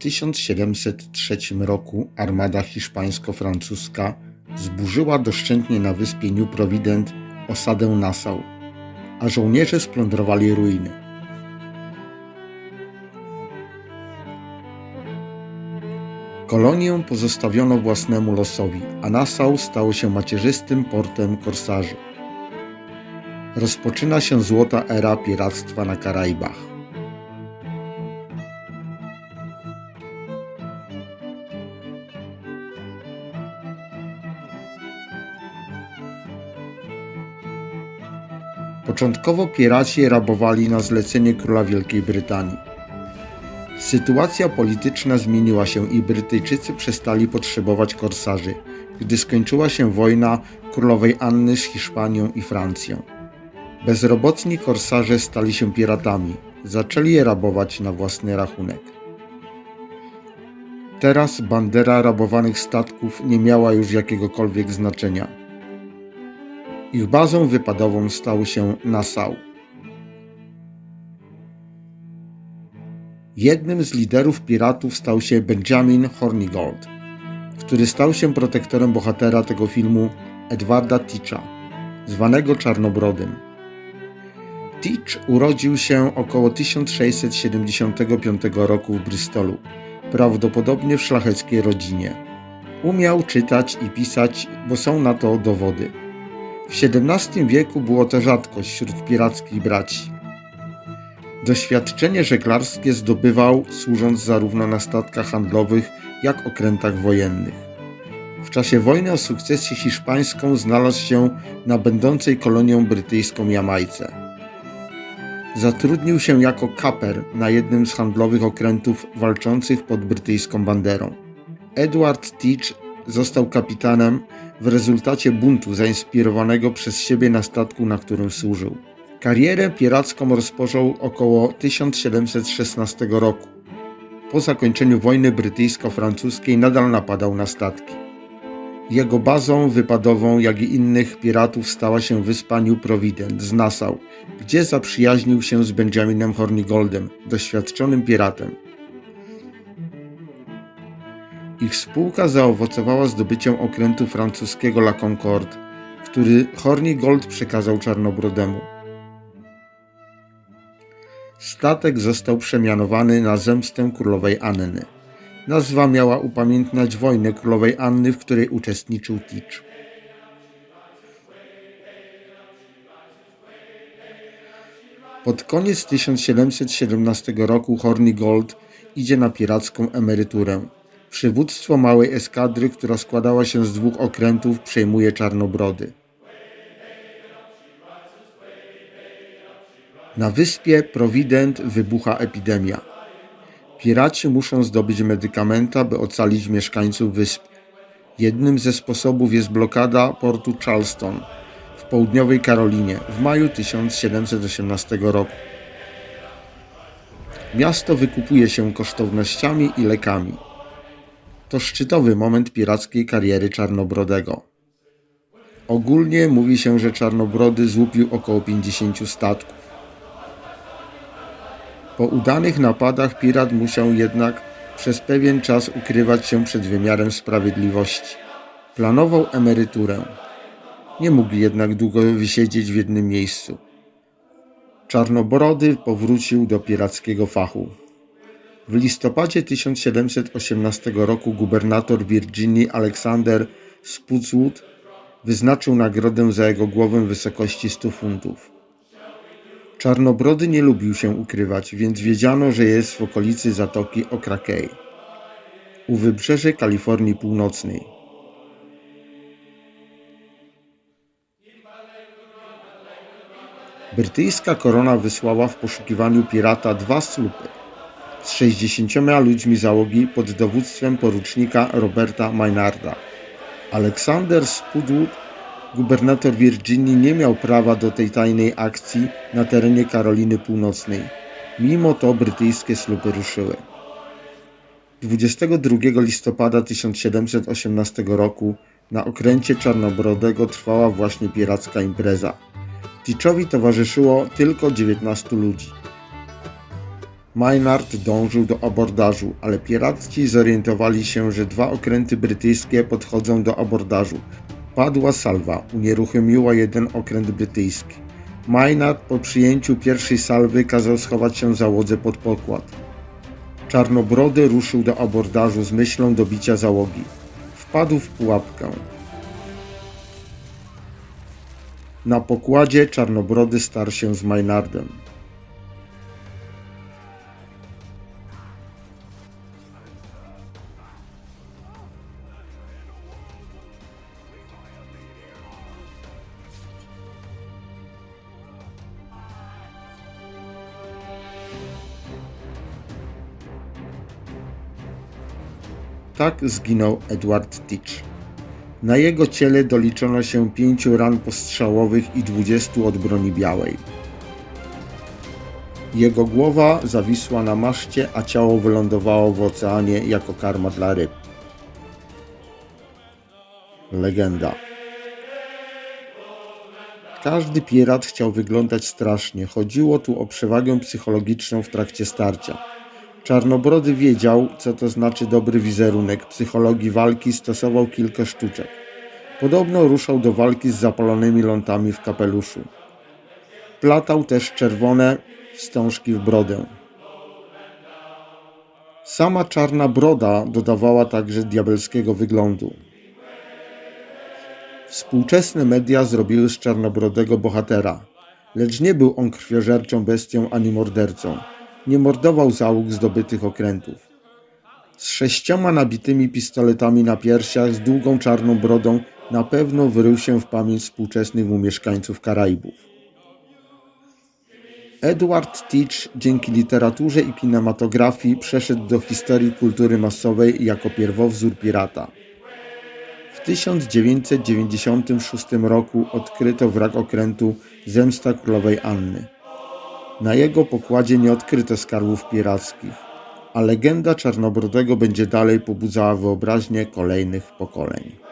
1703 roku armada hiszpańsko-francuska zburzyła doszczętnie na wyspie New Provident osadę Nassau, a żołnierze splądrowali ruiny. Kolonię pozostawiono własnemu losowi, a Nassau stało się macierzystym portem korsarzy. Rozpoczyna się złota era piractwa na Karaibach. Początkowo piraci rabowali na zlecenie króla Wielkiej Brytanii. Sytuacja polityczna zmieniła się i Brytyjczycy przestali potrzebować korsarzy, gdy skończyła się wojna królowej Anny z Hiszpanią i Francją. Bezrobotni korsarze stali się piratami, zaczęli je rabować na własny rachunek. Teraz bandera rabowanych statków nie miała już jakiegokolwiek znaczenia. Ich bazą wypadową stał się Nassau. Jednym z liderów piratów stał się Benjamin Hornigold, który stał się protektorem bohatera tego filmu Edwarda Teacha, zwanego Czarnobrodym. Teach urodził się około 1675 roku w Bristolu, prawdopodobnie w szlacheckiej rodzinie. Umiał czytać i pisać, bo są na to dowody. W XVII wieku było to rzadkość wśród pirackich braci. Doświadczenie żeglarskie zdobywał służąc zarówno na statkach handlowych, jak okrętach wojennych. W czasie wojny o sukcesję hiszpańską znalazł się na będącej kolonią brytyjską Jamajce. Zatrudnił się jako kaper na jednym z handlowych okrętów walczących pod brytyjską banderą. Edward Teach został kapitanem w rezultacie buntu zainspirowanego przez siebie na statku, na którym służył. Karierę piracką rozpoczął około 1716 roku. Po zakończeniu wojny brytyjsko-francuskiej nadal napadał na statki. Jego bazą wypadową, jak i innych piratów, stała się wyspa New Provident z Nassau, gdzie zaprzyjaźnił się z Benjaminem Hornigoldem, doświadczonym piratem. Ich spółka zaowocowała zdobyciem okrętu francuskiego La Concorde, który Hornigold przekazał Czarnobrodemu. Statek został przemianowany na zemstę królowej Anny. Nazwa miała upamiętniać wojnę królowej Anny, w której uczestniczył Teach. Pod koniec 1717 roku Hornigold idzie na piracką emeryturę. Przywództwo małej eskadry, która składała się z dwóch okrętów, przejmuje Czarnobrody. Na wyspie Provident wybucha epidemia. Piraci muszą zdobyć medykamenty, by ocalić mieszkańców wysp. Jednym ze sposobów jest blokada portu Charleston w południowej Karolinie w maju 1718 roku. Miasto wykupuje się kosztownościami i lekami. To szczytowy moment pirackiej kariery Czarnobrodego. Ogólnie mówi się, że Czarnobrody złupił około 50 statków. Po udanych napadach pirat musiał jednak przez pewien czas ukrywać się przed wymiarem sprawiedliwości. Planował emeryturę. Nie mógł jednak długo wysiedzieć w jednym miejscu. Czarnobrody powrócił do pirackiego fachu. W listopadzie 1718 roku gubernator Virginii Aleksander Spotswood wyznaczył nagrodę za jego głowę w wysokości 100 funtów. Czarnobrody nie lubił się ukrywać, więc wiedziano, że jest w okolicy zatoki Okrakei, u wybrzeży Kalifornii Północnej. Brytyjska korona wysłała w poszukiwaniu pirata dwa słupy z 60 ludźmi załogi pod dowództwem porucznika Roberta Maynarda. Aleksander Spudwood Gubernator Virginii nie miał prawa do tej tajnej akcji na terenie Karoliny Północnej. Mimo to brytyjskie słupy ruszyły. 22 listopada 1718 roku na okręcie Czarnobrodego trwała właśnie piracka impreza. Teachowi towarzyszyło tylko 19 ludzi. Maynard dążył do abordażu, ale piraci zorientowali się, że dwa okręty brytyjskie podchodzą do abordażu. Padła salwa, unieruchomiła jeden okręt brytyjski. Maynard po przyjęciu pierwszej salwy kazał schować się załodze pod pokład. Czarnobrody ruszył do abordażu z myślą dobicia załogi. Wpadł w pułapkę. Na pokładzie Czarnobrody starł się z Maynardem. Tak zginął Edward Teach. Na jego ciele doliczono się pięciu ran postrzałowych i dwudziestu od broni białej. Jego głowa zawisła na maszcie, a ciało wylądowało w oceanie jako karma dla ryb. Legenda. Każdy pirat chciał wyglądać strasznie. Chodziło tu o przewagę psychologiczną w trakcie starcia. Czarnobrody wiedział, co to znaczy dobry wizerunek. Psychologii walki stosował kilka sztuczek. Podobno ruszał do walki z zapalonymi lątami w kapeluszu. Platał też czerwone wstążki w brodę. Sama czarna broda dodawała także diabelskiego wyglądu. Współczesne media zrobiły z czarnobrodego bohatera, lecz nie był on krwiożerczą bestią ani mordercą. Nie mordował załóg zdobytych okrętów. Z sześcioma nabitymi pistoletami na piersiach, z długą czarną brodą, na pewno wyrył się w pamięć współczesnych mu mieszkańców Karaibów. Edward Teach dzięki literaturze i kinematografii przeszedł do historii kultury masowej jako pierwowzór pirata. W 1996 roku odkryto wrak okrętu Zemsta Królowej Anny. Na jego pokładzie nie odkryto skarbów pirackich, a legenda Czarnobrodego będzie dalej pobudzała wyobraźnię kolejnych pokoleń.